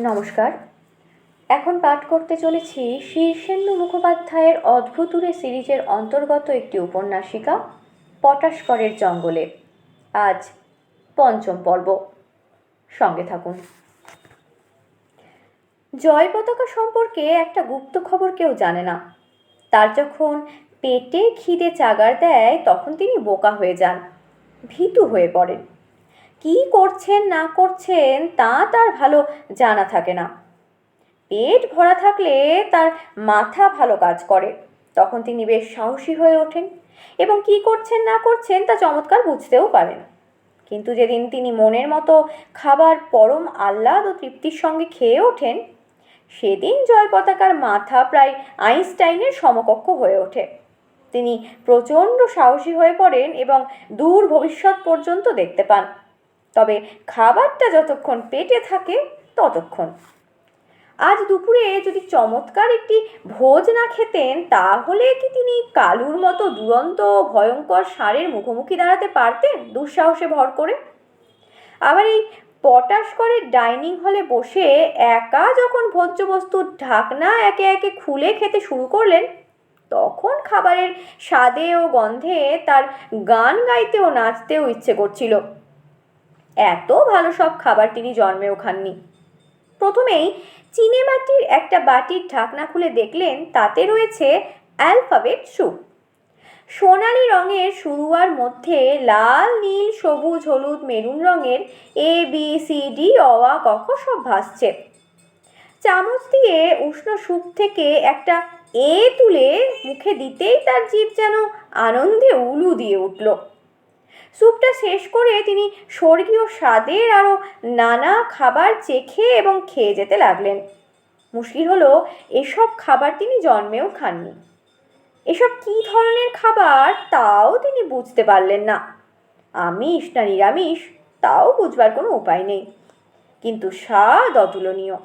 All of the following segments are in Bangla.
নমস্কার। এখন পাঠ করতে চলেছি শীর্ষেন্দু মুখোপাধ্যায়ের অদ্ভুতুরে সিরিজের অন্তর্গত একটি উপন্যাসিকা, পটাশকরের জঙ্গলে। আজ পঞ্চম পর্ব। সঙ্গে থাকুন। জয় পতাকা সম্পর্কে একটা গুপ্ত খবর কেউ জানে না। তার যখন পেটে খিদে চাগার দেয়, তখন তিনি বোকা হয়ে যান, ভীতু হয়ে পড়েন। কী করছেন, না করছেন, তা তার ভালো জানা থাকে না। পেট ভরা থাকলে তার মাথা ভালো কাজ করে। তখন তিনি বেশ সাহসী হয়ে ওঠেন এবং কী করছেন, না করছেন তা চমৎকার বুঝতেও পারেন। কিন্তু যেদিন তিনি মনের মতো খাবার পরম আহ্লাদ ও তৃপ্তির সঙ্গে খেয়ে ওঠেন, সেদিন জয় পতাকার মাথা প্রায় আইনস্টাইনের সমকক্ষ হয়ে ওঠে। তিনি প্রচণ্ড সাহসী হয়ে পড়েন এবং দূর ভবিষ্যৎ পর্যন্ত দেখতে পান। তবে খাবারটা যতক্ষণ পেটে থাকে ততক্ষণ। আজ দুপুরে যদি চমৎকার একটি ভোজ না খেতেন, তাহলে কি তিনি কালুর মতো দুরন্ত, ভয়ঙ্কর ষাঁড়ের মুখোমুখি দাঁড়াতে পারতেন দুঃসাহসে ভর করে? আবার এই পটাশ করে ডাইনিং হলে বসে একা যখন ভোজ্য বস্তুর ঢাকনা একে একে খুলে খেতে শুরু করলেন, তখন খাবারের স্বাদে ও গন্ধে তার গান গাইতে ও নাচতেও ইচ্ছে করছিল। এত ভালো সব খাবার তিনি জন্মেও খাননি। প্রথমেই চিনেমাটির একটা বাটির ঢাকনা খুলে দেখলেন তাতে রয়েছে অ্যালফাবেট স্যুপ। সোনালি রঙের শুরুয়ার মধ্যে লাল, নীল, সবুজ, হলুদ, মেরুন রঙের এ বি সি ডি অওয়া কখ সব ভাসছে। চামচ দিয়ে উষ্ণ স্যুপ থেকে একটা এ তুলে মুখে দিতেই তার জিভ যেন আনন্দে উলু দিয়ে উঠল। স্যুপটা শেষ করে তিনি স্বর্গীয় স্বাদের আরও নানা খাবার চেখে এবং খেয়ে যেতে লাগলেন। মুশকিল হলো, এসব খাবার তিনি জন্মেও খাননি। এসব কী ধরনের খাবার তাও তিনি বুঝতে পারলেন না। আমিষ না নিরামিষ, তাও বুঝবার কোনো উপায় নেই। কিন্তু স্বাদ অতুলনীয়।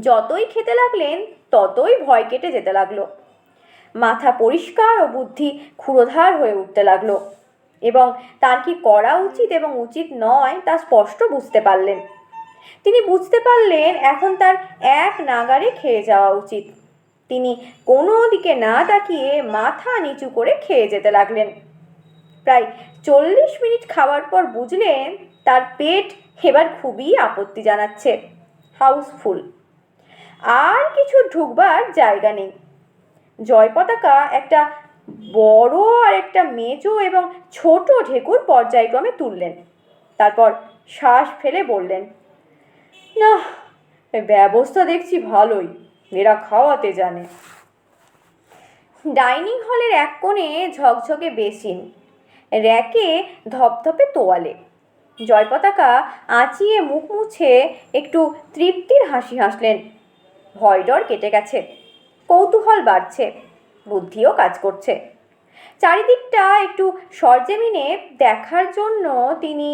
যতই খেতে লাগলেন, ততই ভয় কেটে যেতে লাগল। মাথা পরিষ্কার ও বুদ্ধি ক্ষুরোধার হয়ে উঠতে লাগল। এবং তার কি করা উচিত এবং উচিত নয় তা স্পষ্ট বুঝতে পারলেন। তিনি বুঝতে পারলেন এখন তার এক নাগারে খেয়ে যাওয়া উচিত। তিনি কোনো দিকে না তাকিয়ে মাথা নিচু করে খেয়ে যেতে লাগলেন। প্রায় চল্লিশ মিনিট খাওয়ার পর বুঝলেন তার পেট এবার খুবই আপত্তি জানাচ্ছে, হাউসফুল। আর কিছু ঢুকবার জায়গা নেই। জয় পতাকা একটা বড় আর একটা মেজো এবং ছোট ঢেকুর পর্যায়ক্রমে তুললেন। তারপর শ্বাস ফেলে বললেন, না, ব্যবস্থা দেখছি ভালোই, এরা খাওয়াতে জানে। ডাইনিং হলের এক কোণে ঝকঝকে বেসিন, র্যাকে ধপধপে তোয়ালে জয় পতাকা আঁচিয়ে মুখ মুছে একটু তৃপ্তির হাসি হাসলেন। ভয় ডর কেটে গেছে, কৌতূহল বাড়ছে। বুদ্ধিও কাজ করছে। চারিদিকটা একটু সরজেমিনে দেখার জন্য তিনি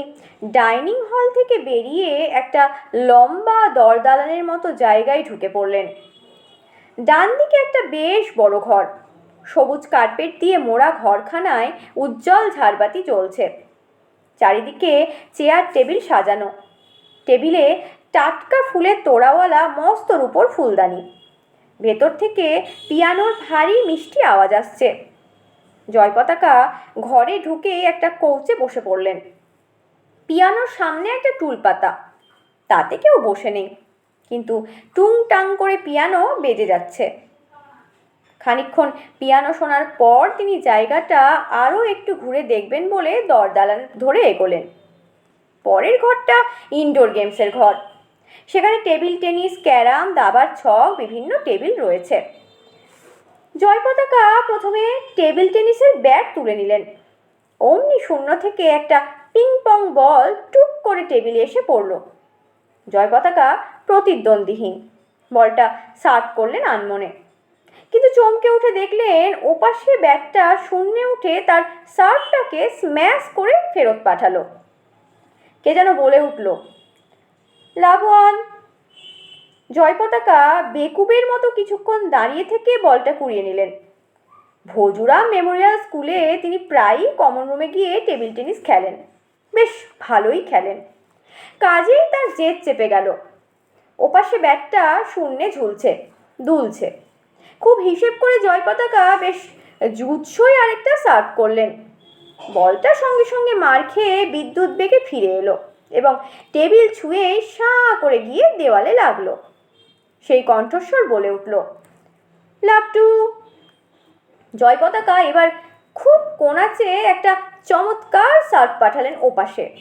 ডাইনিং হল থেকে বেরিয়ে একটা লম্বা দরদালানের মতো জায়গায় ঢুকে পড়লেন। ডান দিকে একটা বেশ বড় ঘর। সবুজ কার্পেট দিয়ে মোড়া ঘরখানায় উজ্জ্বল ঝাড়বাতি জ্বলছে। চারিদিকে চেয়ার টেবিল সাজানো। টেবিলে টাটকা ফুলের তোড়াওয়ালা মস্তর উপর ফুলদানি। ভেতর থেকে পিয়ানোর ভারী মিষ্টি আওয়াজ আসছে। জয় পতাকা ঘরে ঢুকে একটা কৌচে বসে পড়লেন। পিয়ানোর সামনে একটা টুল পাতা, তাতে কেউ বসে নেই। কিন্তু টুং টাং করে পিয়ানো বেজে যাচ্ছে। খানিক্ষণ পিয়ানো শোনার পর তিনি জায়গাটা আরও একটু ঘুরে দেখবেন বলে দরদালান ধরে এগোলেন। পরের ঘরটা ইনডোর গেমসের ঘর। সেখানে টেবিল টেনিস, ক্যারাম, দাবার ছক, বিভিন্ন টেবিল রয়েছে। জয় পতাকা প্রথমে টেবিল টেনিসের ব্যাট তুলে নিলেন। অমনি শূন্য থেকে একটা পিং পং বল টুক করে টেবিলে এসে পড়ল। জয় পতাকা প্রতিদ্বন্দ্বীহীন। বলটা সার্ভ করলেন আনমনে। কিন্তু চমকে উঠে দেখলেন ওপাশে ব্যাটটা শূন্যে উঠে তার সার্ভটাকে স্ম্যাশ করে ফেরত পাঠালো। কে যেন বলে উঠল লাভওয়ান জয় পতাকা বেকুবের মতো কিছুক্ষণ দাঁড়িয়ে থেকে বলটা কুড়িয়ে নিলেন। ভোজুরাম মেমোরিয়াল স্কুলে তিনি প্রায়ই কমন রুমে গিয়ে টেবিল টেনিস খেলেন। বেশ ভালোই খেলেন। কাজেই তার জেদ চেপে গেল। ওপাশে ব্যাটটা শূন্যে ঝুলছে, দুলছে। খুব হিসেব করে জয় পতাকা বেশ জুৎসই আরেকটা সার্ভ করলেন। বলটা সঙ্গে সঙ্গে মার খেয়ে বিদ্যুৎ বেগে ফিরে এলো। এবং টেবিল ছুঁয়ে সাঁ করে গিয়ে দেওয়ালে লাগল। সেই কণ্ঠস্বর বলে উঠল লাপটু জয় পতাকা এবার খুব কোনাচে একটা চমৎকার সার্ভ পাঠালেন ওপাশে।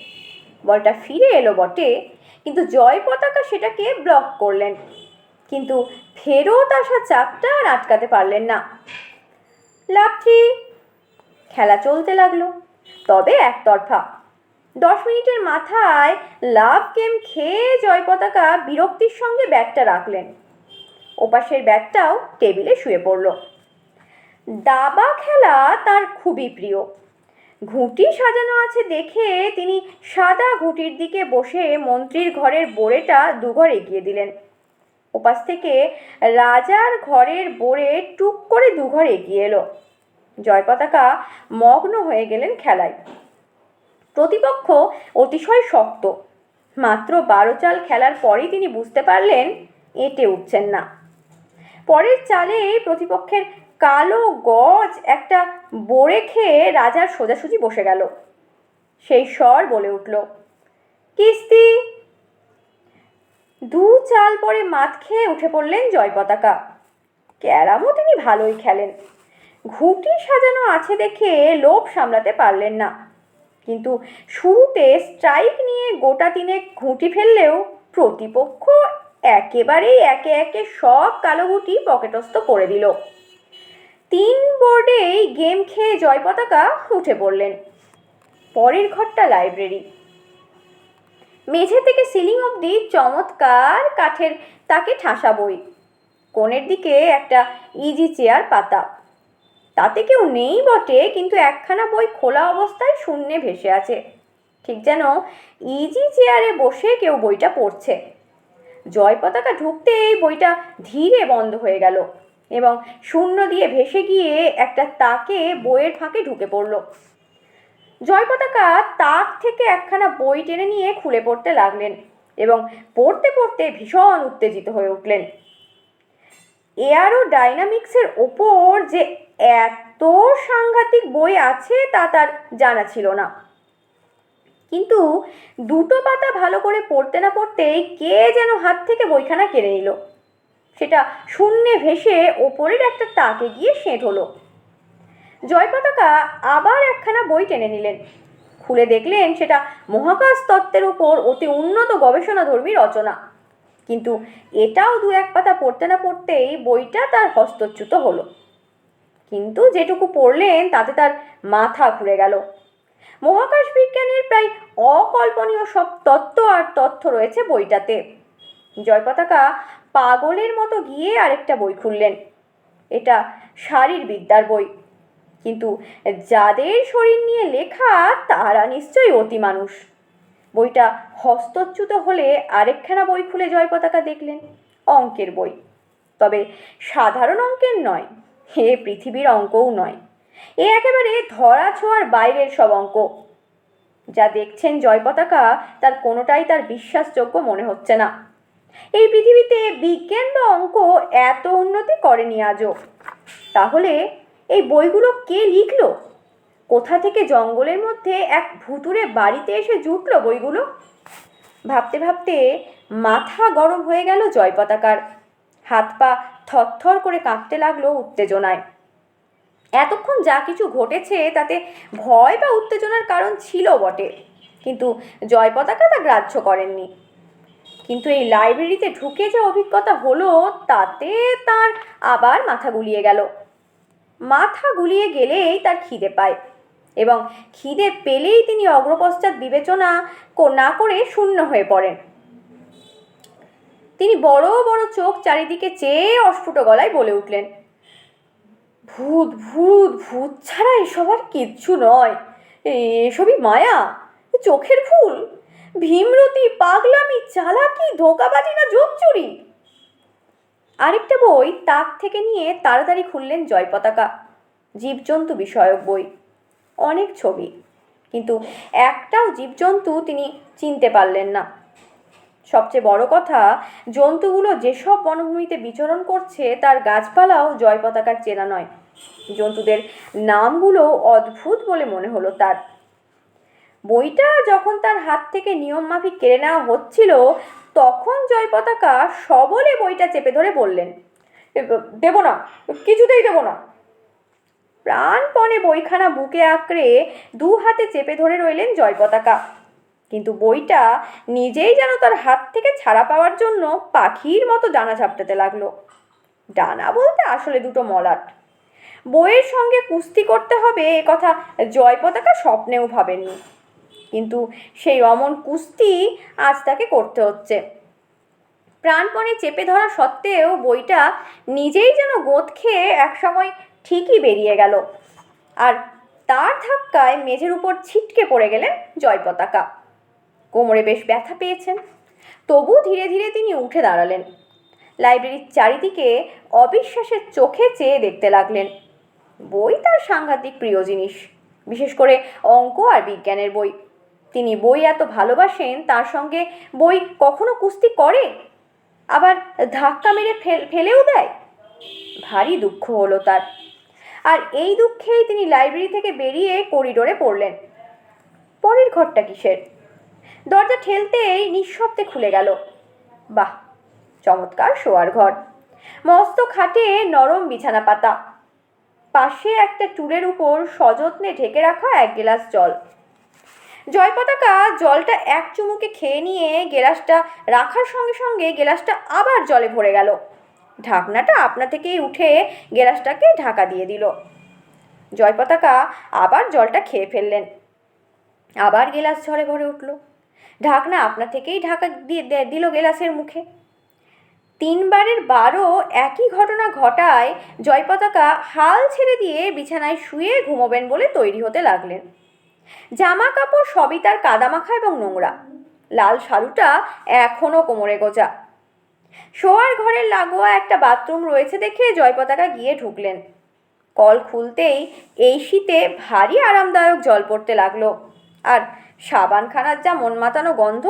বলটা ফিরে এলো বটে, কিন্তু জয় পতাকা সেটাকে ব্লক করলেন। কিন্তু ফেরত আসা চাপটা আর আটকাতে পারলেন না। লাভ খেলা চলতে লাগল, তবে একতরফা। দশ মিনিটের মাথায় লাভ গেম খেয়ে জয় পতাকা বিরক্তির সঙ্গে ব্যাগটা রাখলেন। ওপাশের ব্যাগটাও টেবিলে শুয়ে পড়ল। দাবা খেলা তার খুবই প্রিয়। ঘুঁটি সাজানো আছে দেখে তিনি সাদা ঘুঁটির দিকে বসে মন্ত্রীর ঘরের বোড়েটা দুঘর এগিয়ে দিলেন। ওপাশ থেকে রাজার ঘরের বোড়ে টুক করে দুঘর এগিয়ে এলো। জয় পতাকা মগ্ন হয়ে গেলেন খেলায়। প্রতিপক্ষ অতিশয় শক্ত। মাত্র বারো চাল খেলার পরেই তিনি বুঝতে পারলেন, এঁটে উঠছেন না। পরের চালে প্রতিপক্ষের কালো গজ একটা বড়ে খেয়ে রাজার সোজাসুজি বসে গেল। সেই স্বর বলে উঠল, কিস্তি! দু চাল পরে মাত খেয়ে উঠে পড়লেন জয় পতাকা। ক্যারামও তিনি ভালোই খেলেন। ঘুঁটি সাজানো আছে দেখে লোভ সামলাতে পারলেন না। কিন্তু শুরুতে স্ট্রাইক নিয়ে গোটা তিনে ঘুঁটি ফেললেও প্রতিপক্ষ একেবারেই একে একে সব কালো গুটি পকেটস্থ করে দিল। তিন বোর্ডেই গেম খেয়ে জয় পতাকা উঠে পড়লেন। পরের ঘরটা লাইব্রেরি মেঝে থেকে সিলিং অবধি চমৎকার কাঠের তাকে ঠাসা বই। কোণের দিকে একটা ইজি চেয়ার পাতা। তাতে কেউ নেই বটে, কিন্তু একখানা বই খোলা অবস্থায় শূন্যে ভেসে আছে। ঠিক যেন ইজি চেয়ারে বসে কেউ বইটা পড়ছে। জয় পতাকা ঢুকতে এই বইটা ধীরে বন্ধ হয়ে গেল এবং শূন্য দিয়ে ভেসে গিয়ে একটা তাকে বইয়ের ফাঁকে ঢুকে পড়ল। জয় পতাকা তাক থেকে একখানা বই টেনে নিয়ে খুলে পড়তে লাগলেন এবং পড়তে পড়তে ভীষণ উত্তেজিত হয়ে উঠলেন। এয়ারো ডাইনামিক্সের ওপর যে এত সাংঘাতিক বই আছে তা তার জানা ছিল না। কিন্তু দুটো পাতা ভালো করে পড়তে না পড়তেই কে যেন হাত থেকে বইখানা কেড়ে নিল। সেটা শূন্যে ভেসে ওপরের একটা তাকে গিয়ে সেঁট হলো। জয় পতাকা আবার একখানা বই টেনে নিলেন। খুলে দেখলেন সেটা মহাকাশ তত্ত্বের উপর অতি উন্নত গবেষণাধর্মী রচনা। কিন্তু এটাও দু এক পাতা পড়তে না পড়তেই বইটা তার হস্তচ্যুত হলো। কিন্তু যেটুকু পড়লেন, তাতে তার মাথা ঘুরে গেল। মহাকাশ বিজ্ঞানের প্রায় অকল্পনীয় সব তত্ত্ব আর তথ্য রয়েছে বইটাতে। জয় পতাকা পাগলের মতো গিয়ে আরেকটা বই খুললেন। এটা শারীরবিদ্যার বই। কিন্তু যাদের শরীর নিয়ে লেখা, তারা নিশ্চয়ই অতি মানুষ। বইটা হস্তচ্যুত হলে আরেকখানা বই খুলে জয় পতাকা দেখলেন, অঙ্কের বই। তবে সাধারণ অঙ্কের নয় হে পৃথিবীর অঙ্কও নয়। এ একেবারে ধরা ছোঁয়ার বাইরের সব অঙ্ক। যা দেখছেন জয় পতাকা তার কোনোটাই তার বিশ্বাসযোগ্য মনে হচ্ছে না। এই পৃথিবীতে বিজ্ঞান বা অঙ্ক এত উন্নতি করেনি আজও। তাহলে এই বইগুলো কে লিখলো? কোথা থেকে জঙ্গলের মধ্যে এক ভুতুরে বাড়িতে এসে জুটলো বইগুলো? ভাবতে ভাবতে মাথা গরম হয়ে গেল জয় পতাকার। হাত পা থরথর করে কাঁপতে লাগল উত্তেজনায়। এতক্ষণ যা কিছু ঘটেছে তাতে ভয় বা উত্তেজনার কারণ ছিল বটে, কিন্তু জয় পতাকা তা গ্রাহ্য করেননি। কিন্তু এই লাইব্রেরিতে ঢুকে যে অভিজ্ঞতা হলো, তাতে তার আবার মাথা গুলিয়ে গেল। মাথা গুলিয়ে গেলেই তার খিদে পায়। এবং খিদে পেলেই তিনি অগ্রপশ্চাৎ বিবেচনা না করে শূন্য হয়ে পড়েন। তিনি বড় বড় চোখ চারিদিকে চেয়ে অস্ফুট গলায় বলে উঠলেন, ভূত ভূত ভূত ছাড়া এসব আর কিচ্ছু নয়। এসবই মায়া চোখের ফুল। ভীমরতি, পাগলামি, চালাকি, ধোকাবাজি না চুরি? আরেকটা বই তাক থেকে নিয়ে তাড়াতাড়ি খুললেন জয় পতাকা, জীবজন্তু বিষয়ক বই। অনেক ছবি। কিন্তু একটাও জীবজন্তু তিনি চিনতে পারলেন না। সবচেয়ে বড় কথা, জন্তুগুলো যেসব বনভূমিতে বিচরণ করছে, তার গাছপালাও জয় পতাকার চেনা নয়। জন্তুদের নামগুলো অদ্ভুত বলে মনে হলো তার। বইটা যখন তার হাত থেকে নিয়ম মাফিক কেড়ে নেওয়া হচ্ছিল, তখন জয় পতাকা সবলে বইটা চেপে ধরে বললেন দেব না, কিছুতেই দেব না। প্রাণপণে বইখানা বুকে আঁকড়ে দু হাতে চেপে ধরে রইলেন জয় পতাকা কিন্তু বইটা নিজেই যেন তার হাত থেকে ছাড়া পাওয়ার জন্য পাখির মতো ডানা ঝাপটাতে লাগল। ডানা বলতে আসলে দুটো মলাট। বইয়ের সঙ্গে কুস্তি করতে হবে এ কথা জয় পতাকা স্বপ্নেও ভাবেননি কিন্তু সেই অমন কুস্তি আজ তাকে করতে হচ্ছে। প্রাণপণে চেপে ধরা সত্ত্বেও বইটা নিজেই যেন গোঁত খেয়ে একসময় ঠিকই বেরিয়ে গেল। আর তার ধাক্কায় মেঝের উপর ছিটকে পড়ে গেলেন জয় পতাকা। কোমরে বেশ ব্যথা পেয়েছেন। তবু ধীরে ধীরে তিনি উঠে দাঁড়ালেন। লাইব্রেরির চারিদিকে অবিশ্বাসের চোখে চেয়ে দেখতে লাগলেন। বই তার সাংঘাতিক প্রিয় জিনিস, বিশেষ করে অঙ্ক আর বিজ্ঞানের বই। তিনি বই এত ভালোবাসেন, তার সঙ্গে বই কখনো কুস্তি করে? আবার ধাক্কা মেরে ফেল, ফেলেও দেয়? ভারী দুঃখ হলো তার। আর এই দুঃখেই তিনি লাইব্রেরি থেকে বেরিয়ে করিডোরে পড়লেন। পরের ঘরটা কিসের? দরজা ঠেলতেই নিঃশব্দে খুলে গেল। বাহ, চমৎকার শোয়ার ঘর। মস্ত খাটে নরম বিছানা পাতা। পাশে একটা টুলের উপর সযত্নে ঢেকে রাখা এক গ্লাস জল। জয় পতাকা জলটা এক চুমুকে খেয়ে নিয়ে গেলাসটা রাখার সঙ্গে সঙ্গে গেলাসটা আবার জলে ভরে গেল। ঢাকনাটা আপনা থেকেই উঠে গেলাসটাকে ঢাকা দিয়ে দিল। জয়পতাকা আবার জলটা খেয়ে ফেললেন। আবার গেলাস ঝরে ভরে উঠল। ঢাকনা আপনা থেকেই ঢাকা দিয়ে দিল গেলাসের মুখে। তিনবারের বারও একই ঘটনা ঘটায় জয়পতাকা হাল ছেড়ে দিয়ে বিছানায় শুয়ে ঘুমোবেন বলে তৈরি হতে লাগলেন। জামা কাপড় সবই তার কাদামাখা এবং নোংরা। লাল শাড়ুটা এখনও কোমরে গোজা। শোয়ার ঘরের লাগোয়া একটা বাথরুম রয়েছে দেখে জয়পতাকা গিয়ে ঢুকলেন। কল খুলতেই এই শীতে ভারী আরামদায়ক জল পড়তে লাগল। আর সাবানখানার যা মন মাতানো গন্ধ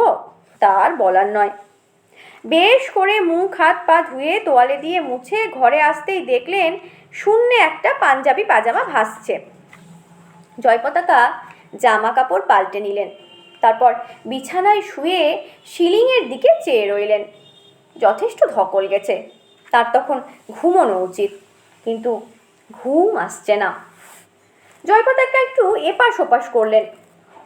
তার বলার নয়। বেশ করে মুখ, হাত, পা ধুয়ে তোয়ালে দিয়ে মুছে ঘরে আসতেই দেখলেন শূন্যে একটা পাঞ্জাবি পাজামা ভাসছে। জয়পতাকা জামা কাপড় পাল্টে নিলেন। তারপর বিছানায় শুয়ে সিলিংয়ের দিকে চেয়ে রইলেন। যথেষ্ট ধকল গেছে। তার তখন ঘুমোনো উচিত, কিন্তু ঘুম আসছে না। জয়পতাকা একটু এপাশ ওপাশ করলেন।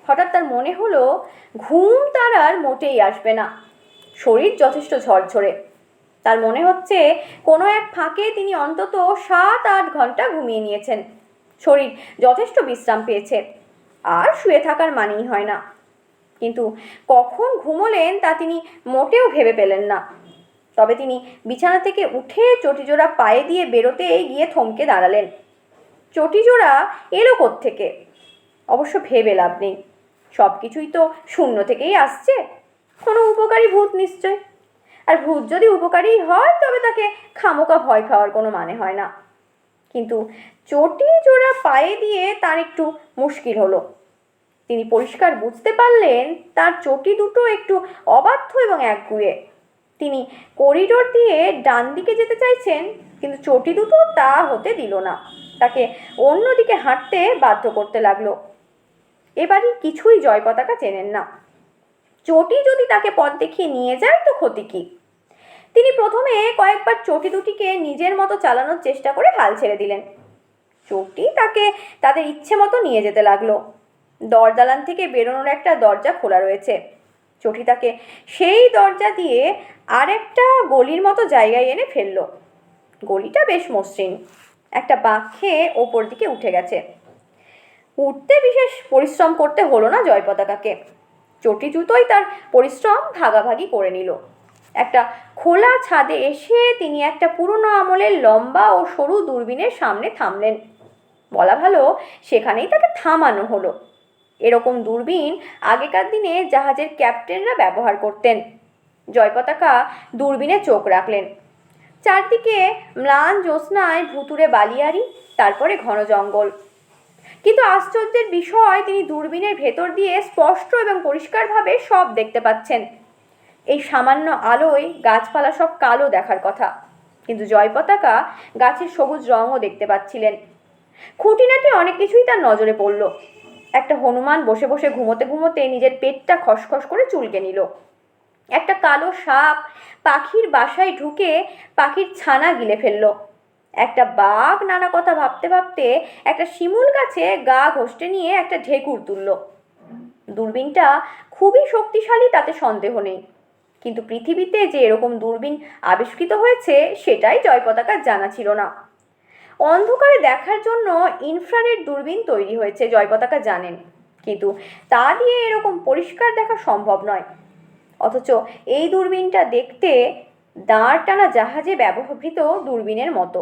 হঠাৎ তার মনে হলো, ঘুম তার আর মোটেই আসবে না। শরীর যথেষ্ট ঝরঝরে। তার মনে হচ্ছে, কোনো এক ফাঁকে তিনি অন্তত সাত আট ঘণ্টা ঘুমিয়ে নিয়েছেন। শরীর যথেষ্ট বিশ্রাম পেয়েছে। আর শুয়ে থাকার মানেই হয় না। কিন্তু কখন ঘুমোলেন তা তিনি মোটেও ভেবে পেলেন না। তবে তিনি বিছানা থেকে উঠে চটিজোড়া পায়ে দিয়ে বেরোতে গিয়ে থমকে দাঁড়ালেন। চটিজোড়া এলো থেকে অবশ্য ভেবে লাভ নেই। সব কিছুই তো শূন্য থেকেই আসছে। কোনো উপকারী ভূত নিশ্চয়? আর ভূত যদি উপকারী হয়, তবে তাকে খামোকা ভয় খাওয়ার কোনো মানে হয় না। কিন্তু চটি জোড়া পায়ে দিয়ে তার একটু মুশকিল হলো। তিনি পরিষ্কার বুঝতে পারলেন, তার চটি দুটো একটু অবাধ্য এবং একগুয়ে। তিনি করিডোর দিয়ে ডান দিকে যেতে চাইছেন, কিন্তু চটি দুটো তা হতে দিল না। তাকে অন্যদিকে হাঁটতে বাধ্য করতে লাগল। এবারই কিছুই জয় পতাকা চেনেন না। চটি যদি তাকে পথ দেখিয়ে নিয়ে যায় তো ক্ষতি কী? তিনি প্রথমে কয়েকবার চটি দুটিকে নিজের মতো চালানোর চেষ্টা করে হাল ছেড়ে দিলেন। চটি তাকে তাদের ইচ্ছে মতো নিয়ে যেতে লাগল। দরদালান থেকে বেরোনোর একটা দরজা খোলা রয়েছে। চটি তাকে সেই দরজা দিয়ে আরেকটা গলির মতো জায়গায় এনে ফেলল। গলিটা বেশ মসৃণ। একটা বাঁক খেয়ে ওপর দিকে উঠে গেছে। উঠতে বিশেষ পরিশ্রম করতে হলো না জয় পতাকাকে চটি জুতোই তার পরিশ্রম ভাগাভাগি করে নিল। একটা খোলা ছাদে এসে তিনি একটা পুরনো আমলের লম্বা ও সরু দূরবীনের সামনে থামলেন। বলা ভালো সেখানেই তাকে থামানো হলো। এরকম দূরবীন আগেকার দিনে জাহাজের ক্যাপ্টেনরা ব্যবহার করতেন। জয়পতাকা দূরবীনে চোখ রাখলেন। চারদিকে ম্লান জ্যোৎস্নায় ভুতুরে বালিয়ারি, তারপরে ঘন জঙ্গল। কিন্তু আশ্চর্যের বিষয়, তিনি দূরবীনের ভেতর দিয়ে স্পষ্ট এবং পরিষ্কারভাবে সব দেখতে পাচ্ছেন। এই সামান্য আলোয় গাছপালা সব কালো দেখার কথা। কিন্তু জয় পতাকা গাছের সবুজ রঙও দেখতে পাচ্ছিলেন। খুঁটিনাটি অনেক কিছুই তার নজরে পড়ল। একটা হনুমান বসে বসে ঘুমোতে ঘুমোতে নিজের পেটটা খসখস করে চুলকে নিল। একটা কালো সাপ পাখির বাসায় ঢুকে পাখির ছানা গিলে ফেলল। একটা বাঘ নানা কথা ভাবতে ভাবতে একটা শিমুল গাছে গা ঘষ্টে নিয়ে একটা ঢেকুর তুলল। দূরবীনটা খুবই শক্তিশালী, তাতে সন্দেহ নেই। কিন্তু পৃথিবীতে যে এরকম দূরবীন আবিষ্কৃত হয়েছে, সেটাই জয় পতাকার জানা ছিল না। অন্ধকারে দেখার জন্য ইনফ্রারেড দূরবীন তৈরি হয়েছে, জয় পতাকা জানেন। কিন্তু তা দিয়ে এরকম পরিষ্কার দেখা সম্ভব নয়। অথচ এই দূরবীনটা দেখতে দাঁড় টানা জাহাজে ব্যবহৃত দূরবীনের মতো।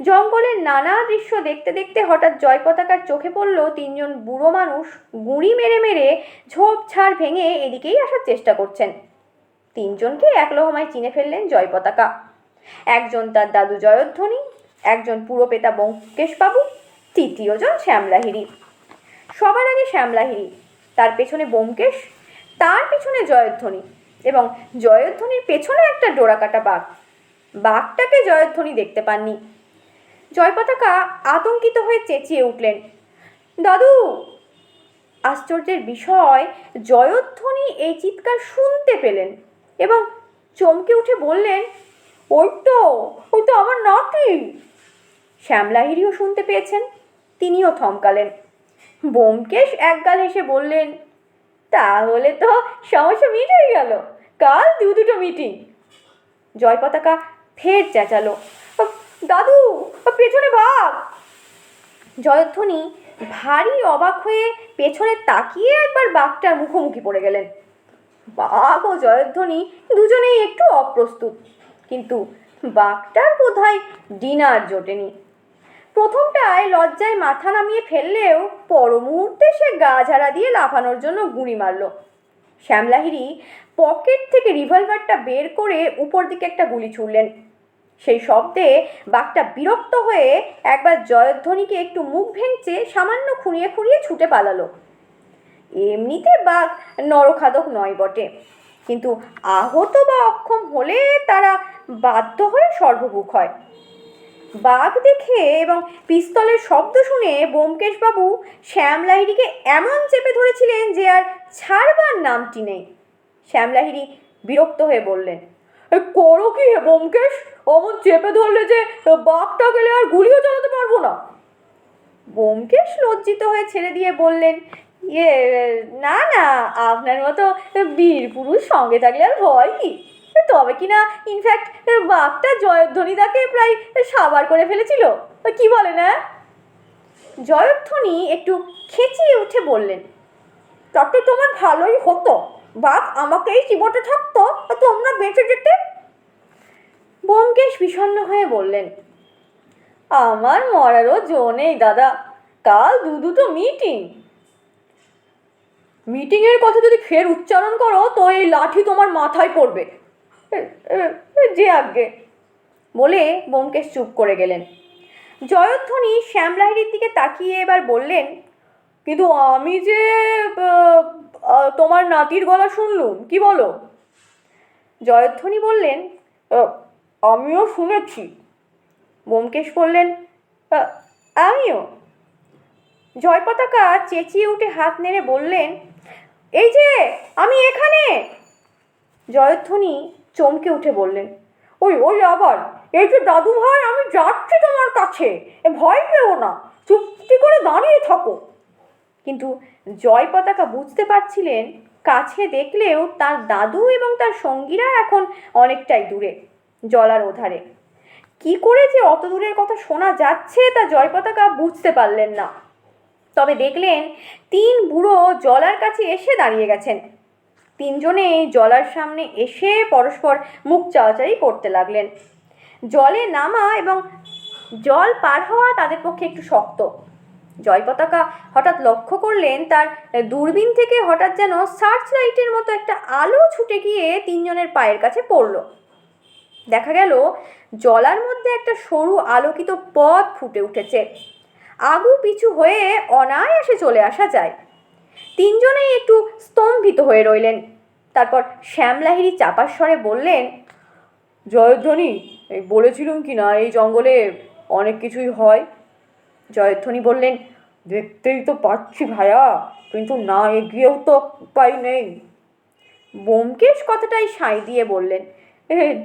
জঙ্গলের নানা দৃশ্য দেখতে দেখতে হঠাৎ জয় পতাকার চোখে পড়ল তিনজন বুড়ো মানুষ গুঁড়ি মেরে মেরে ঝোপ ছাড় ভেঙে এদিকেই আসার চেষ্টা করছেন। তিনজনকে এক লহমায় চিনে ফেললেন জয় পতাকা। একজন তার দাদু জয়ধ্বনি একজন পুরোপেতা বঙ্কেশবাবু তৃতীয়জন শ্যামলাহিরি। সবার আগে শ্যামলাহিরি, তার পেছনে ব্যোমকেশ, তার পেছনে জয়ধ্বনি এবং জয়ধ্বনির পেছনে একটা ডোরাকাটা বাঘ। বাঘটাকে জয়ধ্বনি দেখতে পাননি। জয়পতাকা আতঙ্কিত হয়ে চেঁচিয়ে উঠলেন, দাদু! আশ্চর্যের বিষয়, জয়ধ্বনি এই চিৎকার শুনতে পেলেন এবং চমকে উঠে বললেন ওই তো, ওই তো আমার নাতি। শ্যামলাহিরিও শুনতে পেয়েছেন, তিনিও থমকালেন। ব্যোমকেশ একগাল হেসে বললেন, তাহলে তো সমস্যা মিট হয়ে গেল, কাল দু দুটো মিটিং জয় পতাকা ফের চেঁচালো, দাদু, পেছনে বাঘ জয়ধ্বনি ভারী অবাক হয়ে পেছনে তাকিয়ে একবার বাঘটার মুখোমুখি পড়ে গেলেন। বাঘ ও জয়ধ্বনি দুজনেই একটু অপ্রস্তুত, কিন্তু বাঘটার বোধহয় ডিনার জোটেনি। প্রথমটায় লজ্জায় মাথা নামিয়ে ফেললেও পর মুহূর্তে সে গা ঝাড়া দিয়ে লাফানোর জন্য গুঁড়ি মারল। শ্যামলাহিরি পকেট থেকে রিভলভারটা বের করে উপর দিকে একটা গুলি ছুড়লেন। সেই শব্দে বাঘটা বিরক্ত হয়ে একবার জয়ধ্বনিকে একটু মুখ ভেঙচে সামান্য খুঁড়িয়ে খুঁড়িয়ে ছুটে পালালো। এমনিতে বাঘ নরখাদক নয় বটে। কিন্তু আহত বা অক্ষম হলে তারা বাধ্য হয়ে সর্বভুক হয়। বাঘ দেখে এবং পিস্তলের শব্দ শুনে ব্যোমকেশবাবু শ্যামলাহিরিকে এমন চেপে ধরেছিলেন যে আর ছাড়বার নামটি নেই। শ্যামলাহিরি বিরক্ত হয়ে বললেন, করো কি হে ব্যোমকেশ? অমন চেপে ধরলে যে বাঘটা গেলে আর গুলিও চালাতে পারব না। ব্যোমকেশ লজ্জিত হয়ে ছেড়ে দিয়ে বললেন ইয়ে না না, আপনার মতো বীর পুরুষ সঙ্গে থাকলে আর ভয় কি? তবে কি না ইনফ্যাক্ট বাঘটা জয়ধ্বনিদাকে প্রায় সাবার করে ফেলেছিল। কি বলে, না? জয়ধ্বনি একটু খেঁচিয়ে উঠে বললেন তাতে তোমার ভালোই হতো। বাঘ আমাকেই চিবটে থাকতো আর তোমরা বেঁচে যেতে? ব্যোমকেশ বিষণ্ণ হয়ে বললেন, আমার মরারও জো নেই, দাদা। কাল দু দুটো মিটিং মিটিংয়ের কথা যদি ফের উচ্চারণ করো, তো এই লাঠি তোমার মাথায় পড়বে। যে আজ্ঞে। বলে ব্যোমকেশ চুপ করে গেলেন। জয়ধ্বনি শ্যামলাহিরির দিকে তাকিয়ে এবার বললেন, কিন্তু আমি যে তোমার নাতির গলা শুনলুম, কি বলো? জয়ধ্বনি বললেন আমিও শুনেছি। ব্যোমকেশ বললেন আমিও? জয় পতাকা চেঁচিয়ে উঠে হাত নেড়ে বললেন এই যে, আমি এখানে। জয়ধ্বনি চমকে উঠে বললেন, ওই ওই আবার, এই যে দাদু ভাই, আমি যাচ্ছি তোমার কাছে ভয় পেও না, চুপটি করে দাঁড়িয়ে থাকো। কিন্তু জয় পতাকা বুঝতে পারছিলেন, কাছে দেখলেও তার দাদু এবং তার সঙ্গীরা এখন অনেকটাই দূরে, জলার ওধারে। কি করে যে অত দূরের কথা শোনা যাচ্ছে তা জয় পতাকা বুঝতে পারলেন না। তবে দেখলেন তিন বুড়ো জলার কাছে এসে দাঁড়িয়ে গেছেন। তিনজনে জলার সামনে এসে পরস্পর মুখ চাওয়াচাই করতে লাগলেন। জলে নামা এবং জল পার হওয়া তাদের পক্ষে একটু শক্ত। জয় পতাকা হঠাৎ লক্ষ্য করলেন, তার দূরবীন থেকে হঠাৎ যেন সার্চ লাইটের মতো একটা আলো ছুটে গিয়ে তিনজনের পায়ের কাছে পড়ল। দেখা গেল, জলার মধ্যে একটা সরু আলোকিত পথ ফুটে উঠেছে। আগু পিছু হয়ে অনায়াসে চলে আসা যায়। তিনজনেই একটু স্তম্ভিত হয়ে রইলেন। তারপর শ্যামলাহিরি চাপার স্বরে বললেন জয়ধ্বনি বলেছিলুম কি না এই জঙ্গলে অনেক কিছুই হয়? জয়ধ্বনি বললেন দেখতেই তো পাচ্ছি ভায়া কিন্তু না এগিয়েও তো উপায় নেই। বোমকেশ কথাটাই সাঁই দিয়ে বললেন "এ,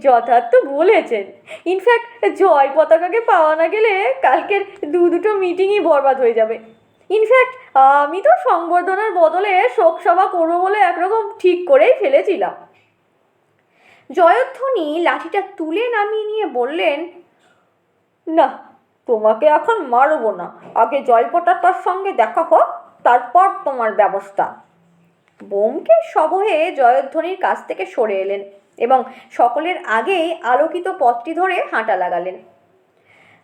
যথার্থ বলেছেন। ইনফ্যাক্ট জয় পতাকাকে পাওয়া না গেলে কালকের দু দুটো মিটিংই বরবাদ হয়ে যাবে। ইনফ্যাক্ট আমি তো সংবর্ধনার বদলে শোকসভা করব বলে একরকম ঠিক করেই ফেলেছিলাম। জয়ধ্বনি লাঠিটা তুলে নামিয়ে নিয়ে বললেন, না, তোমাকে এখন মারবো না। আগে জয়পটাটার সঙ্গে দেখা হোক, তারপর তোমার ব্যবস্থা। বোমকে সবহে জয়ধ্বনির কাছ থেকে সরে এলেন। সকলের আগেই আলোকিত পথটি ধরে হাঁটা লাগালেন।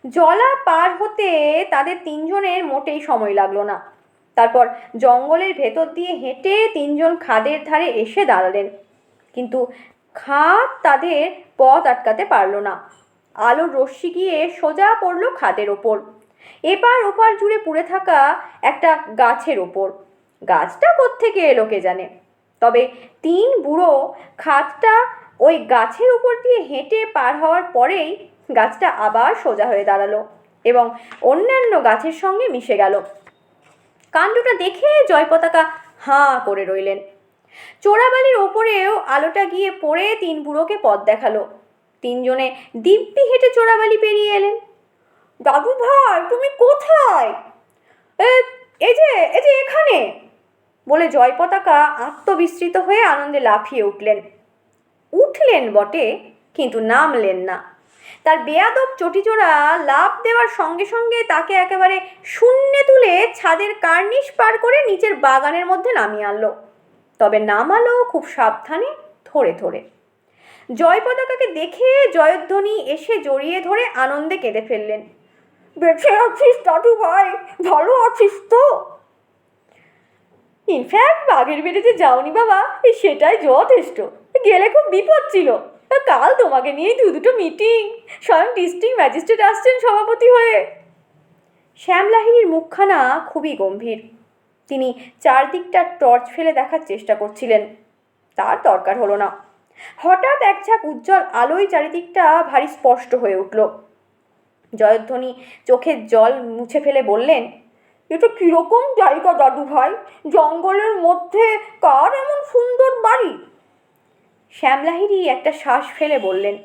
জলা পার হতে তাদের তিনজনের মোটেই সময় লাগল না। তারপর জঙ্গলের ভেতর দিয়ে হেঁটে তিনজন খাদের ধারে এসে দাঁড়ালেন। কিন্তু খাদ তাদের পথ আটকাতে পারল না। আলোর রশ্মি গিয়ে সোজা পড়ল খাদের ওপর। এপার ওপার জুড়ে পুড়ে থাকা একটা গাছের ওপর। গাছটা কোত্থেকে এলো কে জানে? তবে তিন বুড়ো খাদটা ওই গাছের উপর দিয়ে হেঁটে পার হওয়ার পরেই গাছটা আবার সোজা হয়ে দাঁড়াল এবং অন্যান্য গাছের সঙ্গে মিশে গেল। কাণ্ডটা দেখে জয় পতাকা হাঁ করে রইলেন। চোরাবালির ওপরেও আলোটা গিয়ে পড়ে তিন বুড়োকে পথ দেখাল। তিনজনে দিব্যি হেঁটে চোরাবালি পেরিয়ে এলেন। দাদু ভাই তুমি কোথায়? "এ, এই যে এই যে এখানে! বলে জয় পতাকা আত্মবিস্মৃত হয়ে আনন্দে লাফিয়ে উঠলেন। উঠলেন বটে, কিন্তু নামলেন না। তার বেয়াদব চটিচোড়া লাভ দেওয়ার সঙ্গে সঙ্গে তাকে একেবারে শূন্যে তুলে ছাদের কার্নিশ পার করে নিচের বাগানের মধ্যে নামিয়ে আনলো। তবে নামালো খুব সাবধানে, ধরে ধরে। জয় পতাকাকে দেখে জয়ধ্বনি এসে জড়িয়ে ধরে আনন্দে কেঁদে ফেললেন। বেঁচে আছিস দাদু ভাই ভালো আছিস তো? ইনফ্যাক্ট বাঘের বেড়েতে যাওনি বাবা সেটাই যথেষ্ট। গেলে খুব বিপদ ছিল। কাল তোমাকে নিয়েই দু দুটো মিটিং স্বয়ং ডিস্ট্রিক্ট ম্যাজিস্ট্রেট আসছেন সভাপতি হয়ে। শ্যামলাহিনীর মুখখানা খুবই গম্ভীর। তিনি চারদিকটা টর্চ ফেলে দেখার চেষ্টা করছিলেন। তার দরকার হলো না। হঠাৎ এক ঝাঁক উজ্জ্বল আলোয় চারিদিকটা ভারী স্পষ্ট হয়ে উঠল। জয়ধ্বনি চোখের জল মুছে ফেলে বললেন এটা কীরকম জায়গা দাদু ভাই? জঙ্গলের মধ্যে কার এমন সুন্দর বাড়ি? শ্যামলাহিরি একটা শ্বাস ফেলে বললেন,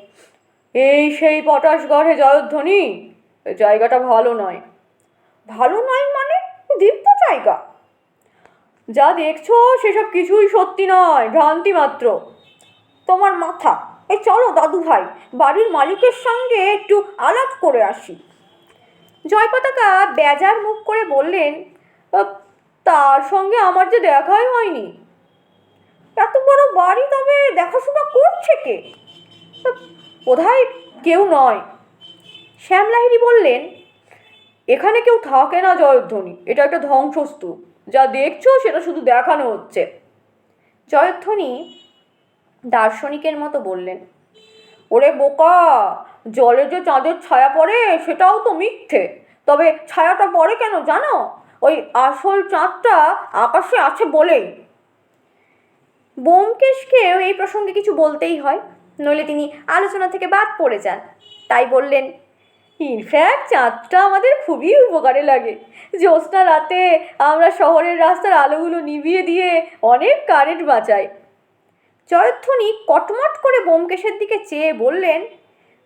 এই সেই পটাশগড়ে জয়ধ্বনি জায়গাটা ভালো নয়। ভালো নয় মানে? দিব্য জায়গা? যা দেখছ সেসব কিছুই সত্যি নয়, ভ্রান্তি মাত্র। তোমার মাথা এই চলো দাদু ভাই, বাড়ির মালিকের সঙ্গে একটু আলাপ করে আসি। জয় পতাকা বেজার মুখ করে বললেন তার সঙ্গে আমার যে দেখাই হয়নি। এত বড় বাড়ি তবে দেখাশোনা করছে কে? বোধহয় কেউ নয়। শ্যামলাহিনী বললেন, এখানে কেউ থাকে না জয়ধ্বনি, এটা একটা ধ্বংসস্তূপ। যা দেখছ সেটা শুধু দেখানো হচ্ছে। জয়ধ্বনি দার্শনিকের মতো বললেন ওরে বোকা, জলে যে চাঁদের ছায়া পড়ে সেটাও তো মিথ্যে। তবে ছায়াটা পড়ে কেন জানো? ওই আসল চাঁদটা আকাশে আছে বলেই। বোমকেশকেও এই প্রসঙ্গে কিছু বলতেই হয়, নইলে তিনি আলোচনা থেকে বাদ পড়ে যান। তাই বললেন, ইনফ্যাক্ট চাঁদটা আমাদের খুবই উপকারে লাগে। জ্যোৎস্না রাতে আমরা শহরের রাস্তার আলোগুলো নিভিয়ে দিয়ে অনেক কারেন্ট বাঁচাই। জয়ধ্বনি কটমট করে বোমকেশের দিকে চেয়ে বললেন,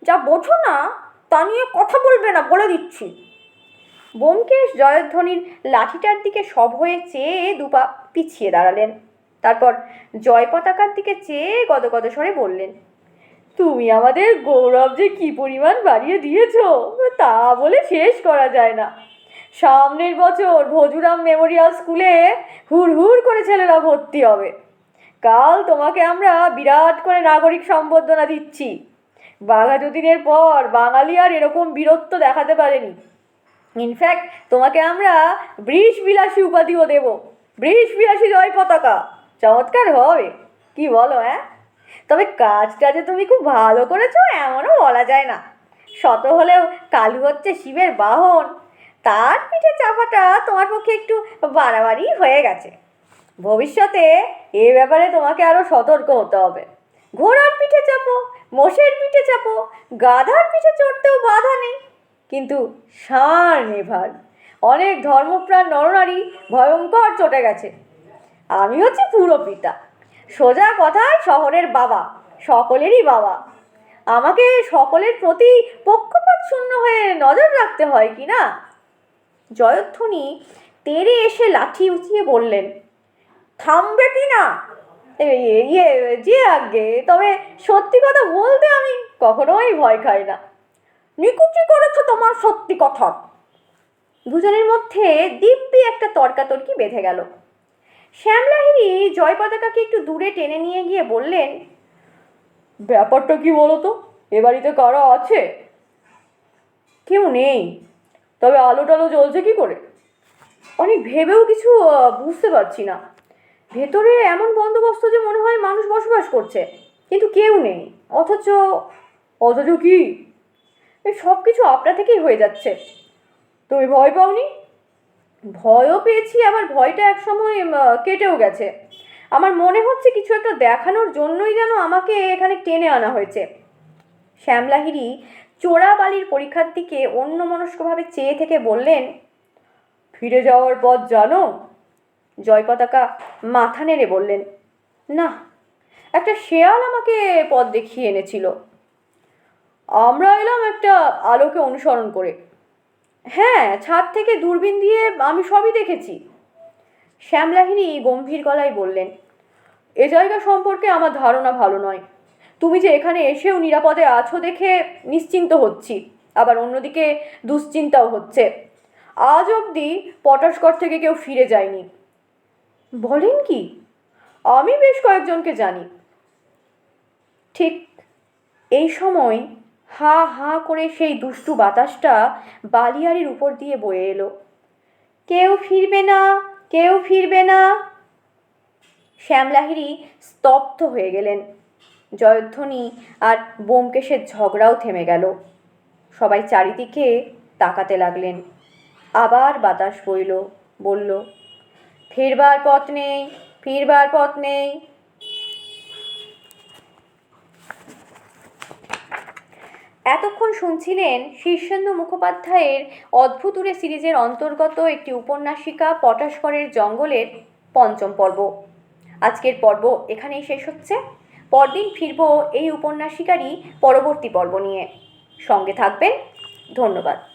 যা বোঝো না, তা নিয়ে কথা বলবে না, বলে দিচ্ছি। বোমকেশ জয়ধ্বনির লাঠিটার দিকে সব হয়ে চেয়ে দুপা পিছিয়ে দাঁড়ালেন। তারপর জয় পতাকার দিকে চেয়ে গদগদ স্বরে বললেন, তুমি আমাদের গৌরব যে কি পরিমাণ বাড়িয়ে দিয়েছ, তা বলে শেষ করা যায় না। সামনের বছর ভজুরাম মেমোরিয়াল স্কুলে হুড় হুড় করে ছেলেরা ভর্তি হবে। কাল তোমাকে আমরা বিরাট করে নাগরিক সম্বর্ধনা দিচ্ছি। বাঘা যতীনের পর বাঙালি আর এরকম বীরত্ব দেখাতে পারেনি। ইনফ্যাক্ট তোমাকে আমরা বৃষ বিলাসী উপাধিও দেব। বৃষ বিলাসী জয় পতাকা। চমৎকার হবে। কি বলো হ্যাঁ? তবে কাজটা যে তুমি খুব ভালো করেছ, এমনও বলা যায় না। শত হলেও কালু হচ্ছে শিবের বাহন। তার পিঠে চাপাটা তোমার পক্ষে একটু বাড়াবাড়ি হয়ে গেছে। ভবিষ্যতে এ ব্যাপারে তোমাকে আরও সতর্ক হতে হবে। ঘোড়ার পিঠে চাপো, মোষের পিঠে চাপো, গাধার পিঠে চড়তেও বাধা নেই। কিন্তু ষাঁড় নেভার অনেক ধর্মপ্রাণ নরনারী ভয়ঙ্কর চটে গেছে। আমি হচ্ছে পুরো পিতা। সোজা কথায় শহরের বাবা, সকলেরই বাবা। আমাকে সকলের প্রতি পক্ষপাত শূন্য হয়ে নজর রাখতে হয় কি না? জয়ধ্বনি তেরে এসে লাঠি উঁচিয়ে বললেন থামবে কি না? ইয়ে যে আগে তবে সত্যি কথা বলতে আমি কখনোই ভয় খাই না। নিকুচি করেছ তোমার সত্যি কথা? দুজনের মধ্যে দিব্যি একটা তর্কাতর্কি বেঁধে গেল। শ্যামলাহিরি জয় পতাকাকে একটু দূরে টেনে নিয়ে গিয়ে বললেন, ব্যাপারটা কি বলো তো এ বাড়িতে কারা আছে? কেউ নেই। তবে আলো টালো জ্বলছে কি করে? অনেক ভেবেও কিছু বুঝতে পারছি না। ভেতরে এমন বন্দোবস্ত যে মনে হয় মানুষ বসবাস করছে, কিন্তু কেউ নেই। অথচ অথচ কি? সব কিছু আপনা থেকেই হয়ে যাচ্ছে। তুমি ভয় পাওনি? ভয়ও পেয়েছি, আবার ভয়টা এক সময় কেটেও গেছে। আমার মনে হচ্ছে কিছু একটা দেখানোর জন্যই যেন আমাকে এখানে টেনে আনা হয়েছে। শ্যামলাহিরি চোরাবালির পরীক্ষার দিকে অন্যমনস্কভাবে চেয়ে থেকে বললেন, ফিরে যাওয়ার পথ জানো? জয় পতাকা মাথা নেড়ে বললেন, না, একটা শেয়াল আমাকে পথ দেখিয়ে এনেছিল। আমরা এলাম একটা আলোকে অনুসরণ করে। হ্যাঁ ছাদ থেকে দূরবীন দিয়ে আমি সবই দেখেছি। শ্যামলাহিনী গম্ভীর গলায় বললেন, এ জায়গা সম্পর্কে আমার ধারণা ভালো নয়। তুমি যে এখানে এসেও নিরাপদে আছো দেখে নিশ্চিন্ত হচ্ছি। আবার অন্যদিকে দুশ্চিন্তাও হচ্ছে। আজ অবধি পটাশগড় থেকে কেউ ফিরে যায়নি। বলেন কি? আমি বেশ কয়েকজনকে জানি। ঠিক এই সময় হা হা করে সেই দুষ্টু বাতাসটা বালিয়ারির উপর দিয়ে বয়ে এলো। কেউ ফিরবে না, কেউ ফিরবে না। শ্যামলাহিরি স্তব্ধ হয়ে গেলেন। জয়ধ্বনি আর বোমকেশের ঝগড়াও থেমে গেল। সবাই চারিদিকে তাকাতে লাগলেন। আবার বাতাস বইল, বলল ফিরবার পথ নেই, ফিরবার পথ নেই। এতক্ষণ শুনছিলেন শীর্ষেন্দু মুখোপাধ্যায়ের অদ্ভুতুরে সিরিজের অন্তর্গত একটি উপন্যাসিকা পটাশকরের জঙ্গলের পঞ্চম পর্ব। আজকের পর্ব এখানেই শেষ হচ্ছে। পরদিন ফিরব এই উপন্যাসিকারই পরবর্তী পর্ব নিয়ে। সঙ্গে থাকবেন। ধন্যবাদ।